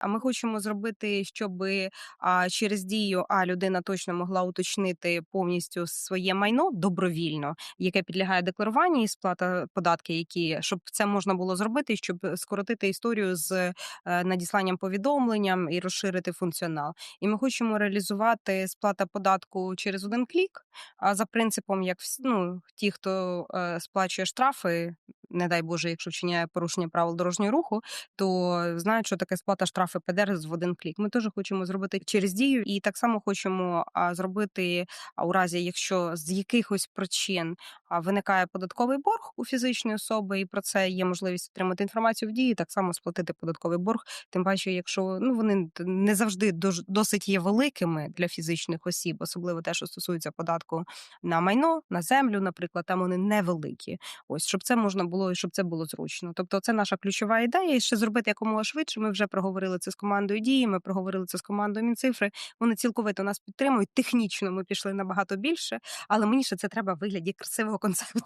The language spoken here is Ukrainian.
А ми хочемо зробити, щоби, а, через дію, а, людина точно могла уточнити повністю своє майно добровільно, яке підлягає декларуванню і сплата податки, які щоб це можна було зробити, щоб скоротити історію з, е, надісланням повідомленням і розширити функціонал. І ми хочемо реалізувати сплата податку через один клік, а, за принципом, як ну, ті, хто, е, сплачує штрафи, не дай Боже, якщо вчиняє порушення правил дорожнього руху, то знають, що таке сплата штрафи ПДР в один клік. Ми теж хочемо зробити через дію, і так само хочемо, зробити, у разі, якщо з якихось причин, виникає податковий борг у фізичної особи, і про це є можливість отримати інформацію в дії, так само сплатити податковий борг. Тим паче, якщо ну вони не завжди досить є великими для фізичних осіб, особливо те, що стосується податку на майно, на землю, наприклад, там вони невеликі. Ось щоб це можна було і щоб це було зручно. Тобто, це наша ключова ідея. І ще зробити якомога швидше. Ми вже проговорили це з командою дії. Ми проговорили це з командою Мінцифри. Вони цілковито нас підтримують. Технічно ми пішли набагато більше, але мені ще це треба в вигляді красивого концепту.